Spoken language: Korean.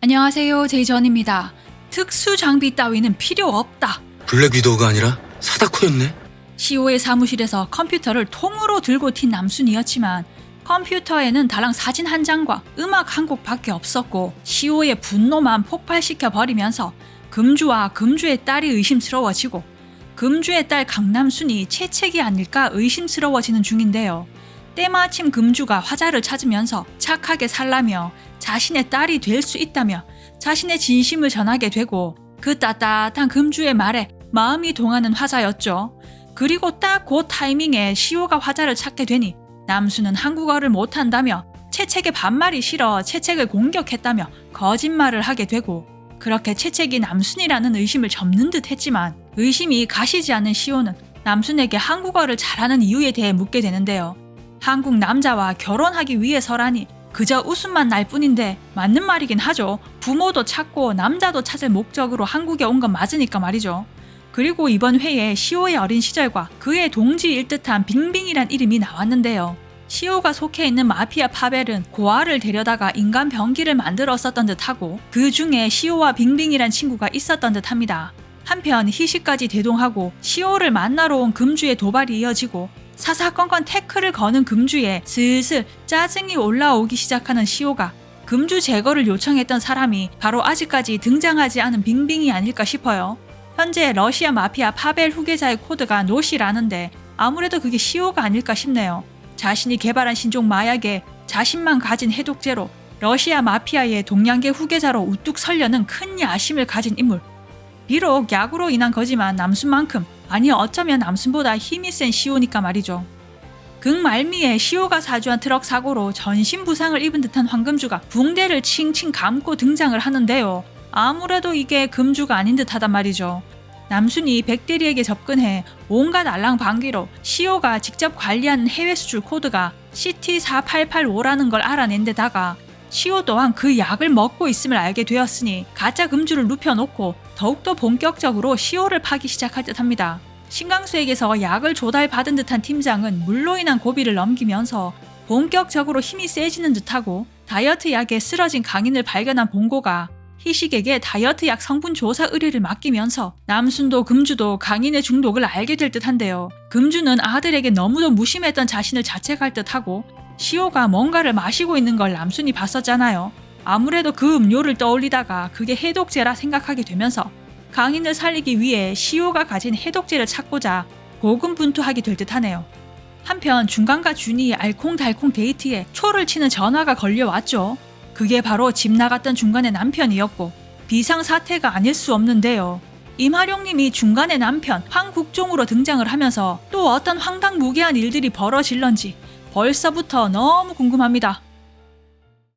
안녕하세요. 제이전입니다. 특수 장비 따위는 필요 없다. 블랙 위도우가 아니라 사다코였네. CO의 사무실에서 컴퓨터를 통으로 들고 튄 남순이었지만 컴퓨터에는 다랑 사진 한 장과 음악 한 곡밖에 없었고 CO의 분노만 폭발시켜 버리면서 금주와 금주의 딸이 의심스러워지고 금주의 딸 강남순이 채책이 아닐까 의심스러워지는 중인데요. 때마침 금주가 화자를 찾으면서 착하게 살라며 자신의 딸이 될 수 있다며 자신의 진심을 전하게 되고 그 따뜻한 금주의 말에 마음이 동하는 화자였죠. 그리고 딱 그 타이밍에 시오가 화자를 찾게 되니 남수는 한국어를 못한다며 채책의 반말이 싫어 채책을 공격했다며 거짓말을 하게 되고 그렇게 채책이 남순이라는 의심을 접는 듯 했지만 의심이 가시지 않은 시오는 남순에게 한국어를 잘하는 이유에 대해 묻게 되는데요. 한국 남자와 결혼하기 위해서라니 그저 웃음만 날 뿐인데 맞는 말이긴 하죠. 부모도 찾고 남자도 찾을 목적으로 한국에 온 건 맞으니까 말이죠. 그리고 이번 회에 시오의 어린 시절과 그의 동지일 듯한 빙빙이란 이름이 나왔는데요. 시오가 속해 있는 마피아 파벨은 고아를 데려다가 인간 병기를 만들었었던 듯하고 그 중에 시오와 빙빙이란 친구가 있었던 듯합니다. 한편 희시까지 대동하고 시오를 만나러 온 금주의 도발이 이어지고 사사건건 태클을 거는 금주에 슬슬 짜증이 올라오기 시작하는 시오가 금주 제거를 요청했던 사람이 바로 아직까지 등장하지 않은 빙빙이 아닐까 싶어요. 현재 러시아 마피아 파벨 후계자의 코드가 노시라는데 아무래도 그게 시오가 아닐까 싶네요. 자신이 개발한 신종 마약에 자신만 가진 해독제로 러시아 마피아의 동양계 후계자로 우뚝 설려는 큰 야심을 가진 인물. 비록 약으로 인한 거지만 남순만큼 아니 어쩌면 남순보다 힘이 센 시오니까 말이죠. 극말미에 시오가 사주한 트럭 사고로 전신 부상을 입은 듯한 황금주가 붕대를 칭칭 감고 등장을 하는데요. 아무래도 이게 금주가 아닌 듯하단 말이죠. 남순이 백대리에게 접근해 온갖 알랑방귀로 시오가 직접 관리하는 해외 수출 코드가 CT4885라는 걸 알아낸 데다가 시오 또한 그 약을 먹고 있음을 알게 되었으니 가짜 금주를 눕혀놓고 더욱더 본격적으로 시오를 파기 시작할 듯 합니다. 신강수에게서 약을 조달받은 듯한 팀장은 물로 인한 고비를 넘기면서 본격적으로 힘이 세지는 듯하고 다이어트 약에 쓰러진 강인을 발견한 봉고가 희식에게 다이어트 약 성분 조사 의뢰를 맡기면서 남순도 금주도 강인의 중독을 알게 될 듯한데요. 금주는 아들에게 너무도 무심했던 자신을 자책할 듯하고 시오가 뭔가를 마시고 있는 걸 남순이 봤었잖아요. 아무래도 그 음료를 떠올리다가 그게 해독제라 생각하게 되면서 강인을 살리기 위해 시오가 가진 해독제를 찾고자 고군분투하게 될 듯하네요. 한편 중간과 준이 알콩달콩 데이트에 초를 치는 전화가 걸려왔죠. 그게 바로 집 나갔던 중간의 남편이었고 비상사태가 아닐 수 없는데요. 임하룡님이 중간의 남편 황국종으로 등장을 하면서 또 어떤 황당무계한 일들이 벌어질런지 벌써부터 너무 궁금합니다.